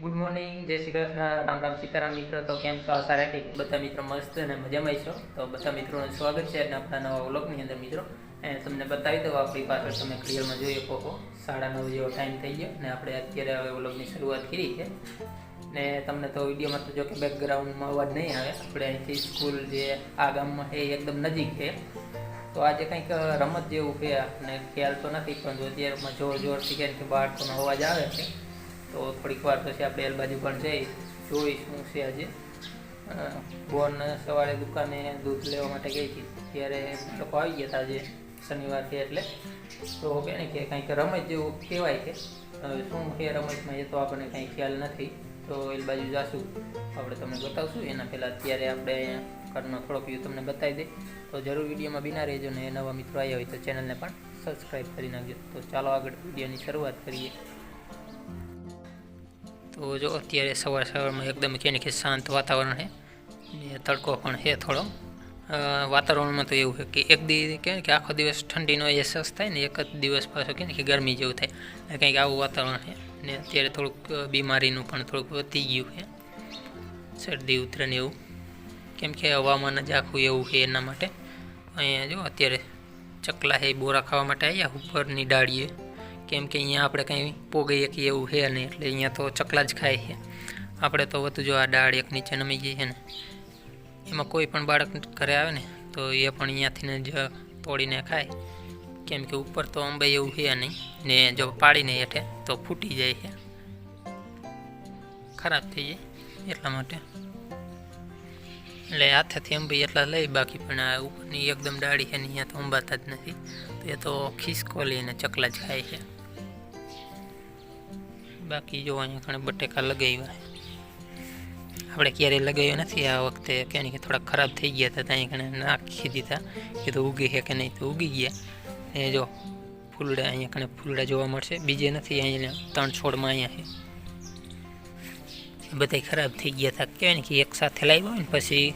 Good morning જય શ્રી કૃષ્ણ. રામ રામ સીતારામ મિત્રો. તો કેમ છો? આશા રાખી બધા મિત્રો મસ્ત અને મજામાં છો? તો બધા મિત્રોનું સ્વાગત છે અને આપણા નવા વ્લોગની અંદર મિત્રો. અને તમને બતાવી દઉં, આપણી પાછળ તમે ક્લિયરમાં જોઈ શકો છો. સાડા નવ જેવો ટાઈમ થઈ ગયો અને આપણે અત્યારે હવે વ્લોગની શરૂઆત કરી છે. ને તમને તો વિડીયોમાં તો જો કે બેકગ્રાઉન્ડમાં અવાજ નહીં આવે. આપણે અહીંથી સ્કૂલ જે આ ગામમાં છે એ એકદમ નજીક છે. તો આજે કંઈક રમત જેવું છે. અને ખ્યાલ તો નથી, પણ જો અત્યારમાં જોર જોરથી કે બાળકોનો અવાજ આવે છે તો થોડીક વાર પછી આપણે એલ બાજુ પણ જઈ જોઈ શું છે આજે. બોન સવારે દુકાને દૂધ લેવા માટે ગઈ હતી. ત્યારે લોકો આવી ગયા હતા આજે શનિવારથી એટલે. તો કે ને કે કંઈક રમત જેવું કહેવાય કે. શું છે રમતમાં એ તો આપણને કંઈ ખ્યાલ નથી. તો એ બાજુ જાશું. આપણે તમને બતાવશું. એના પહેલાં અત્યારે આપણે ઘરનો થોડોક વ્યૂ તમને બતાવી દે તો જરૂર વિડીયોમાં બિના રહેજો ને નવા મિત્રો આવ્યા હોય તો ચેનલને પણ સબસ્ક્રાઈબ કરી નાખજો. તો ચાલો આગળ વિડીયોની શરૂઆત કરીએ. તો જો, અત્યારે સવાર સવારમાં એકદમ કેને કે શાંત વાતાવરણ છે. ને તડકો પણ છે થોડો. વાતાવરણમાં તો એવું છે કે એક દિવસ કે કે આખો દિવસ ઠંડીનો અહેસાસ થાય ને એક જ દિવસ પાછો કે કે ગરમી જેવું થાય. કંઈક આવું વાતાવરણ છે. ને અત્યારે થોડુંક બીમારીનું પણ થોડુંક વધી ગયું છે. શરદી ઉતરે ને એવું. કેમ કે હવામાન જ આખું એવું છે એના માટે. અહીંયા જો, અત્યારે ચકલા છે બોરા ખાવા માટે આવ્યા ઉપરની ડાળીએ. કેમ કે અહીંયા આપણે કંઈ પોગી કે એવું છે નહીં, એટલે અહીંયા તો ચકલા જ ખાય છે. આપણે તો વધુ જો આ ડાળ એક નીચે નમી જઈએ ને, એમાં કોઈ પણ બાળક ઘરે આવે ને, તો એ પણ અહીંયાથી જ તોડીને ખાય. કેમ કે ઉપર તો અંબાઈ એવું છે નહીં, ને જો પાડીને હેઠે તો ફૂટી જાય છે. ખરાબ થઈ જાય એટલા માટે. એટલે હાથેથી અંબાઈ એટલા લઈ, બાકી પણ આ ઉપરની એકદમ ડાળી છે ને, અહીંયા તો અંબાતા જ નથી. એ તો ખિસકોલી અને ચકલા જ ખાય છે. બાકી જો અહીંયા ઘણા બટેકા લગાવ્યા. આપણે ક્યારેય લગાવ્યો નથી. આ વખતે કે કે થોડા ખરાબ થઈ ગયા હતા, ત્યાં કણે નાખી દીધા. કે તો ઉગી છે કે નહીં, તો ઉગી ગયા. એ જો ફૂલડા, અહીંયા કણે ફૂલડા જોવા મળશે. બીજે નથી, અહીંયા ત્રણ છોડમાં અહીંયા છે. બધા ખરાબ થઈ ગયા હતા. કહેવાય ને કે એક સાથે લાવ્યા હોય ને પછી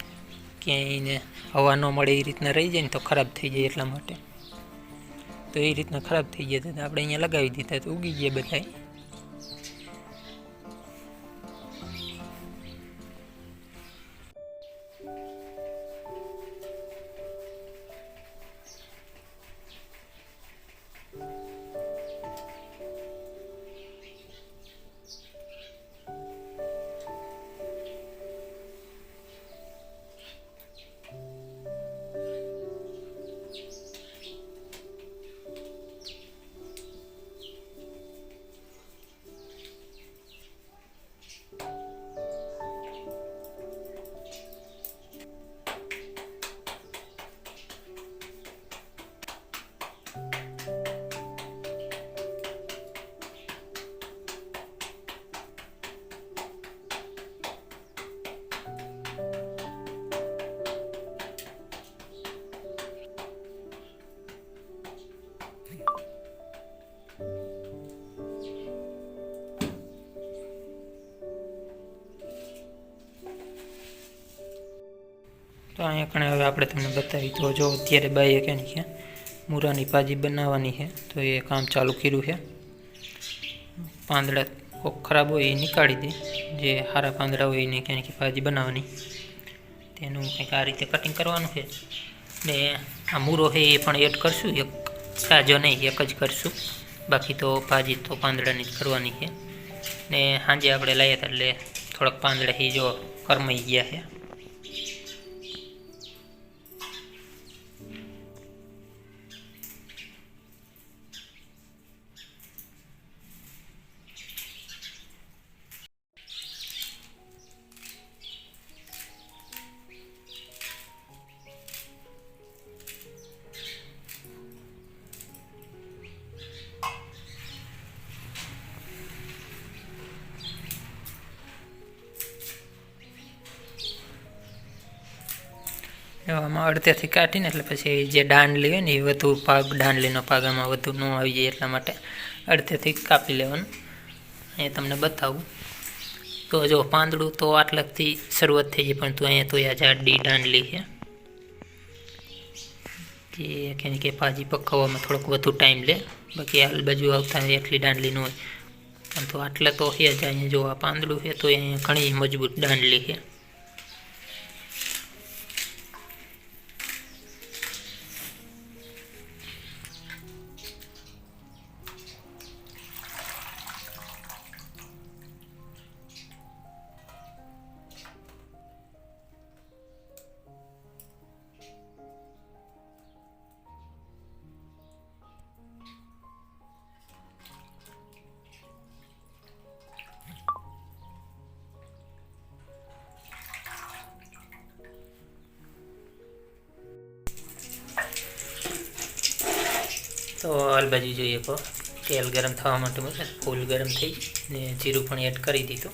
ક્યાંય એને હવા ન મળે એ રીતના રહી જાય ને તો ખરાબ થઈ જાય એટલા માટે. તો એ રીતના ખરાબ થઈ ગયા હતા. આપણે અહીંયા લગાવી દીધા તો ઉગી ગયા બધા તો અહીંયા કણે હવે આપણે તમને બતાવી. તો જો, અત્યારે બાઈએ કે મૂરાની ભાજી બનાવવાની છે તો એ કામ ચાલુ કર્યું છે પાંદડા કોક ખરાબ હોય એ નીકાળી દે. જે સારા પાંદડા હોય એને કે કે ભાજી બનાવવાની. તેનું કંઈક આ રીતે કટિંગ કરવાનું છે ને આ મૂરો છે એ પણ એડ કરશું. એક સાજો નહીં, એક જ કરશું. બાકી તો ભાજી તો પાંદડાની જ કરવાની છે ને સાંજે આપણે લાવ્યા હતા એટલે થોડાક પાંદડા એ જો કરમાઈ ગયા છે આમાં અડધેથી કાઢીને એટલે પછી જે દાંડલી હોય ને એ વધુ પાક દાંડલીનો પાક આમાં વધુ ન આવી જાય એટલા માટે અડધેથી કાપી લેવાનું. અહીંયા તમને બતાવું. તો જો પાંદડું તો આટલાથી શરૂઆત થઈ જાય પણ તું અહીંયા તો આ જાડી દાંડલી છે. કે કેમ કે ભાજી પકવવામાં થોડોક વધુ ટાઈમ લે, બાકી હાલ બાજુ આવતા એટલી દાંડલી ન હોય. પણ તો આટલે તો છે જ, અહીંયા જો આ પાંદડું છે તો અહીંયા ઘણી મજબૂત દાંડલી છે. હાલ બાજુ જોઈએ તો તેલ ગરમ થવા માટે મૂકે ફૂલ ગરમ થઈ ને જીરું પણ એડ કરી દીધું.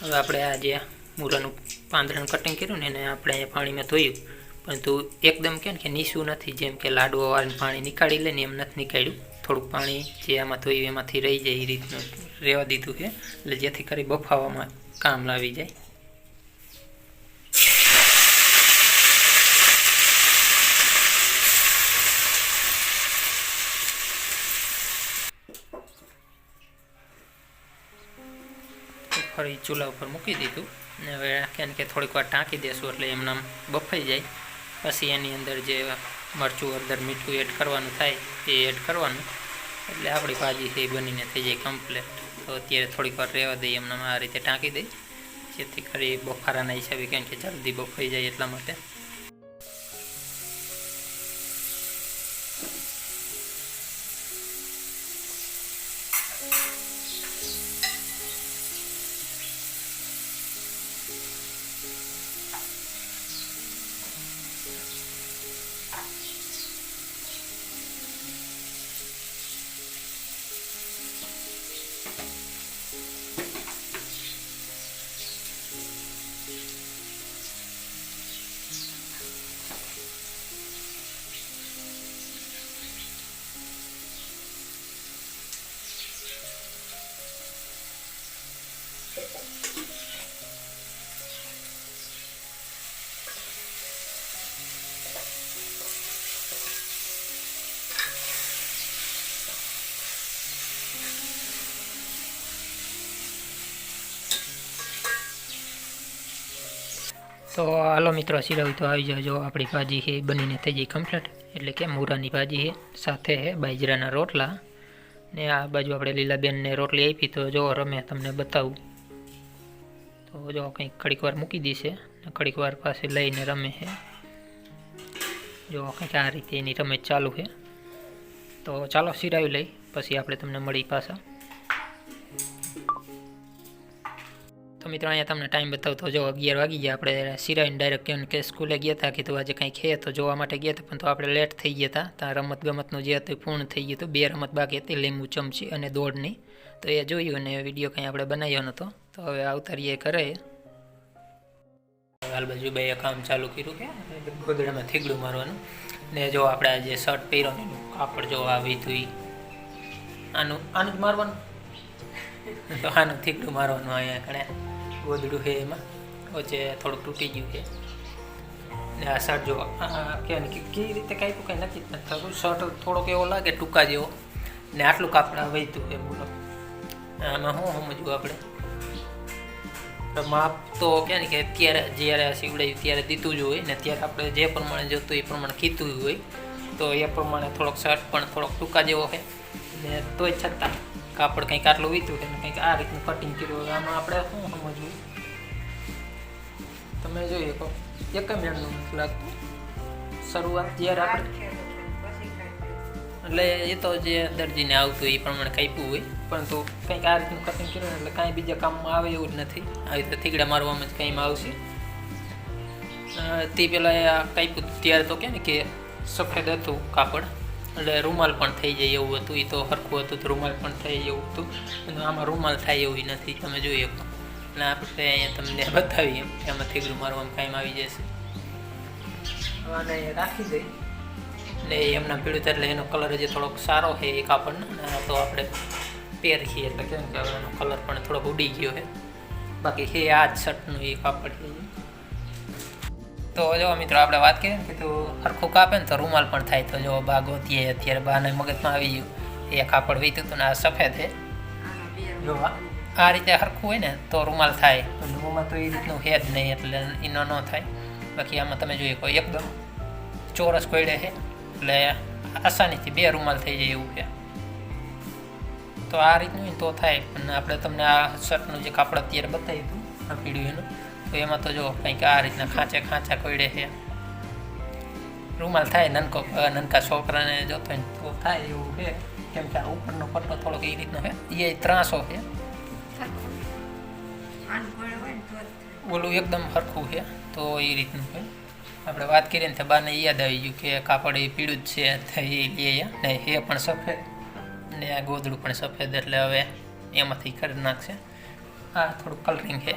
હવે આપણે આ જે મૂરાનું પાંદડાનું કટિંગ કર્યું ને એને આપણે અહીંયા પાણીમાં ધોયું. પરંતુ એકદમ કેમ કે નીસું નથી, જેમ કે લાડવો વાળીને પાણી નીકાળી લે ને એમ નથી નીકાળ્યું. થોડુંક પાણી જે આમાં ધોયું એમાંથી રહી જાય, એ રીતનું રહેવા દીધું છે. એટલે જેથી કરી બફાવામાં કામ લાવી જાય. ફરી ચૂલા ઉપર મૂકી દીધું. ને હવે કેમ કે થોડીક વાર ટાંકી દેશું એટલે એમને બફાઈ જાય. પછી એની અંદર જે મરચું, હળદર, મીઠું એડ કરવાનું થાય એ એડ કરવાનું. એટલે આપણી ભાજી છે એ બનીને થઈ જાય કમ્પ્લેટ તો અત્યારે થોડીક વાર રહેવા દઈએ એમને આ રીતે ટાંકી દઈ. જેથી કરી બફારાના હિસાબે કેમ કે જલ્દી બફાઈ જાય એટલા માટે. તો હાલો મિત્રો સિરાવી તો આવી જાઓ જો આપણી ભાજી છે બનીને થઈ જાય કમ્પ્લીટ એટલે કે મૂરાની ભાજી છે, સાથે છે બાજરાના રોટલા. ને આ બાજુ આપણે લીલાબેનને રોટલી આપી, તો જો રમે તમને બતાવું. તો જો કંઈક ઘડીક વાર મૂકી દેશે, ને પાસે લઈને રમે છે. જો કંઈક આ રીતે એની રમત ચાલુ છે. તો ચાલો સિરાવી લઈ, પછી આપણે તમને મળી પાછા. તો મિત્રો, અહીંયા તમને ટાઈમ બતાવતો જો અગિયાર વાગી ગયા. આપણે સિરાઈને ડાયરેક્ટ કેમ કે સ્કૂલે ગયા હતા કીધું આજે કંઈ ખે તો જોવા માટે ગયા હતા પણ તો આપણે લેટ થઈ ગયા હતા ત્યાં રમત ગમતનું જે હતું પૂર્ણ થઈ ગયું હતું. બે રમત બાકી હતી, લીંબુ ચમચી અને દોડની. તો એ જોયું અને વીડિયો કંઈ આપણે બનાવ્યો નહોતો. તો હવે આવતારીએ કરે હાલ બાજુ બે કામ ચાલુ કર્યું કે ગોદડામાં થીગડું મારવાનું. ને જો આપણે જે શર્ટ પહેર્યો ને કાપડ જો આવી ધોઈ. આનું આનું જ મારવાનું. તો આનું થીગડું મારવાનું અહીંયા કણે ગોદડું છે એમાં. વચ્ચે થોડુંક તૂટી ગયું છે. ને આ શર્ટ જો કહેવાય કે કેવી રીતે કાંઈ કંઈ નક્કી જ નથી થતું. શર્ટ થોડોક એવો લાગે, ટૂંકા જેવો. ને આટલું કાપડા વહીતું એ બોલો. આમાં શું સમજવું આપણે? માપ તો કે ને કે અત્યારે જ્યારે સીવડાયું ત્યારે દીધું જ હોય ને ત્યારે આપણે જે પ્રમાણે જોતું એ પ્રમાણે કીધું હોય. તો એ પ્રમાણે થોડોક શર્ટ પણ થોડોક ટૂંકા જેવો છે. ને તોય છતાં કાપડ કંઈક આટલું વીતું ને કંઈક આ રીતનું કટિંગ કર્યું હોય. આમાં આપણે શું તમે જોઈએ કહો એક મિનિટનું નથી લાગતું શરૂઆત જ્યારે આપણે એટલે એ તો જે દર્જીને આવતું એ પ્રમાણે કાપ્યું હોય. પરંતુ કંઈક આ રીતનું કટિંગ કર્યું એટલે કાંઈ બીજા કામમાં આવે એવું જ નથી. આવી રીતે થીગડા મારવામાં જ કંઈમાં આવશે. તે પહેલાં આ કાપ્યું ત્યારે તો કે ને કે સફેદ હતું કાપડ. એટલે રૂમાલ પણ થઈ જાય એવું હતું. એ તો સરખું હતું તો રૂમાલ પણ થઈ જાય એવું હતું. આમાં રૂમાલ થાય એવું નથી. તમે જોઈ શકો એટલે આપણે અહીંયા તમને બતાવીએ એમ કે આમાં થીગડું મારવામાં કાંઈ આવી જશે. રાખી દઈ એટલે એમના પીળું એટલે એનો કલર હજી થોડોક સારો છે એ કાપડનો તો આપણે પહેરીએ એટલે કેમ કે એનો કલર પણ થોડોક ઉડી ગયો છે. બાકી છે આ જ શર્ટનું એ કાપડ છે તો જો મિત્રો આપણે વાત કરીએ કે તો હરખું કાપે ને તો રૂમાલ પણ થાય. તો જો બાગો અત્યારે અત્યારે બાને મગજમાં આવી ગયું. એ કાપડ વીતું હતું ને આ સફેદ છે. જો આ રીતે હરખું હોય ને, તો રૂમાલ થાય. તો રૂમાલ તો એ રીતનું છે જ નહીં, એટલે એનો ન થાય. બાકી આમાં તમે જોઈએ કોઈ એકદમ ચોરસ કોયડે છે, એટલે આસાનીથી બે રૂમાલ થઈ જાય એવું છે. તો આ રીતનું તો થાય, પણ આપણે તમને આ શર્ટનું જે કાપડ અત્યારે બતાવ્યું હતું, આ એનું તો એમાં તો જો કંઈક આ રીતના ખાંચે ખાંચા કોયડે છે. રૂમાલ થાય નનકો નનકા છોકરાને જોતો હોય તો થાય એવું છે. કેમ કે આ ઉપરનો પટ્ટો થોડોક એ રીતનો છે એ ત્રાસો છે. ઓલું એકદમ સરખું છે. તો એ રીતનું છે. આપણે વાત કરીએ ને તો બાને યાદ આવી ગયું કે કાપડ એ પીળું જ છે, તો એ લઈએ ને એ પણ સફેદ, ને આ ગોદડું પણ સફેદ, એટલે હવે એમાંથી કરી નાખશે. આ થોડું કલરિંગ છે.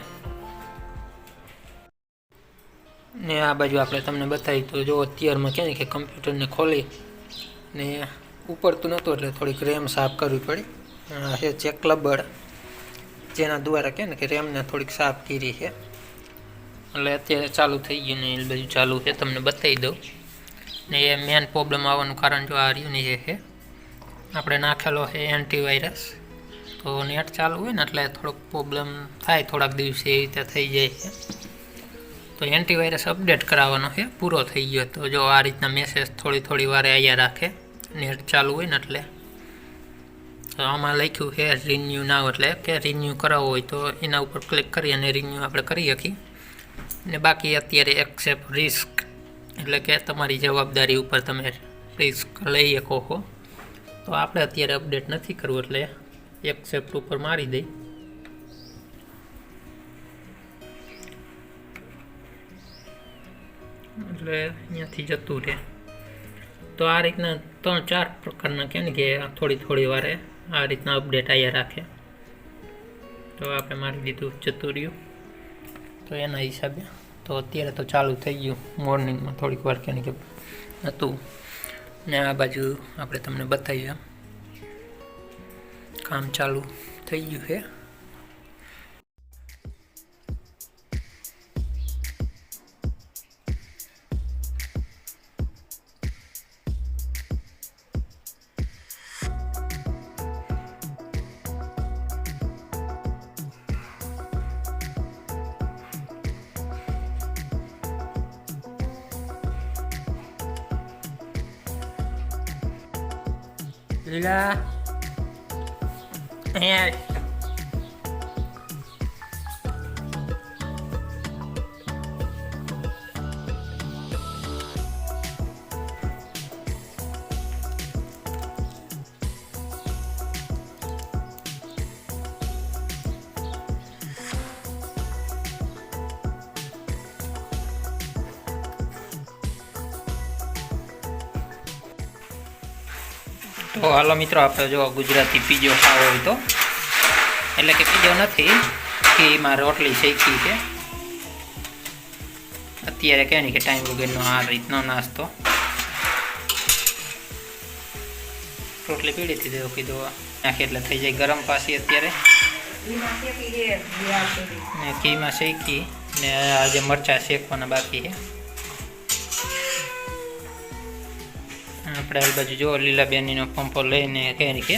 ને આ બાજુ આપણે તમને બતાવી તો જો અત્યારમાં કહે ને કે કમ્પ્યુટરને ખોલી ને ઉપરતું નહોતું, એટલે થોડીક રેમ સાફ કરવી પડી. છે ચેક લબડ જેના દ્વારા કે ને કે રેમને થોડીક સાફ કરી છે. એટલે અત્યારે ચાલુ થઈ ગયું ને એ બધું ચાલુ છે. તમને બતાવી દઉં. ને એ મેન પ્રોબ્લેમ આવવાનું કારણ જો આ રહ્યું ને છે. આપણે નાખેલો છે એન્ટીવાયરસ તો નેટ ચાલુ હોય ને એટલે થોડોક પ્રોબ્લેમ થાય થોડાક દિવસે એ રીતે થઈ જાય છે. તો એન્ટીવાયરસ અપડેટ કરાવવાનો છે. પૂરો થઈ ગયો. તો જો આ રીતના મેસેજ થોડી થોડી વારે આવ્યા રાખે. નેટ ચાલુ હોય ને એટલે. આમાં લખ્યું છે રિન્યુ નાવ એટલે કે રિન્યુ કરાવવો હોય તો એના ઉપર ક્લિક કરી અને રિન્યુ આપણે કરી શકીએ. ને બાકી અત્યારે એક્સેપ્ટ રિસ્ક એટલે કે તમારી જવાબદારી ઉપર તમે રિસ્ક લઈ શકો છો. તો આપણે અત્યારે અપડેટ નથી કરવું એટલે એક્સેપ્ટ ઉપર મારી દઈ એટલે અહીંયાથી જતું રહે. તો આ રીતના ત્રણ ચાર પ્રકારના કે ને કે થોડી થોડી વારે આ રીતના અપડેટ આવ્યા રાખે. તો આપણે મારી દીધું જતું રહ્યું તો એના હિસાબે તો અત્યારે તો ચાલુ થઈ ગયું. મોર્નિંગમાં થોડીક વાર કે કે હતું. ને આ બાજુ આપણે તમને બતાવીએ કામ ચાલુ થઈ ગયું છે. લીલા અહીંયા તો હાલો મિત્રો, આપણે જો ગુજરાતી પીજો ખાવો હોય તો. એટલે કે પીજો નથી, ઘીમાં રોટલી શેકી છે. અત્યારે કહે ને કે ટાઈમ વગરનો આ રીતનો નાસ્તો. રોટલી પીડી હતી તો કીધું, નાખી એટલે થઈ જાય ગરમ પાછી અત્યારે. ને ઘીમાં શેકી, ને આજે મરચાં શેકવાના બાકી છે. આપણે આ બાજુ જો લીલાબેનીનો પંપો લઈને કહે કે.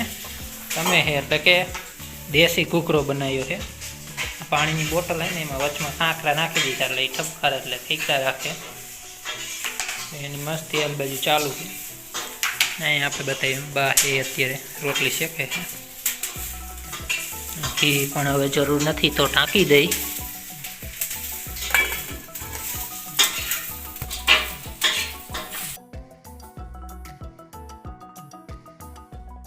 તમે હે એટલે કે દેશી કૂકરો બનાવ્યો છે. પાણીની બોટલ હોય ને એમાં વચમાં કાંકરા નાખી દીધા એટલે એ ઠપકાર એટલે ફીકતા રાખે. એની મસ્તી આ બાજુ ચાલુ છે. અહીં આપણે બતાવીએ બા એ અત્યારે રોટલી શેકે છે. પણ હવે જરૂર નથી તો ટાંકી દઈ.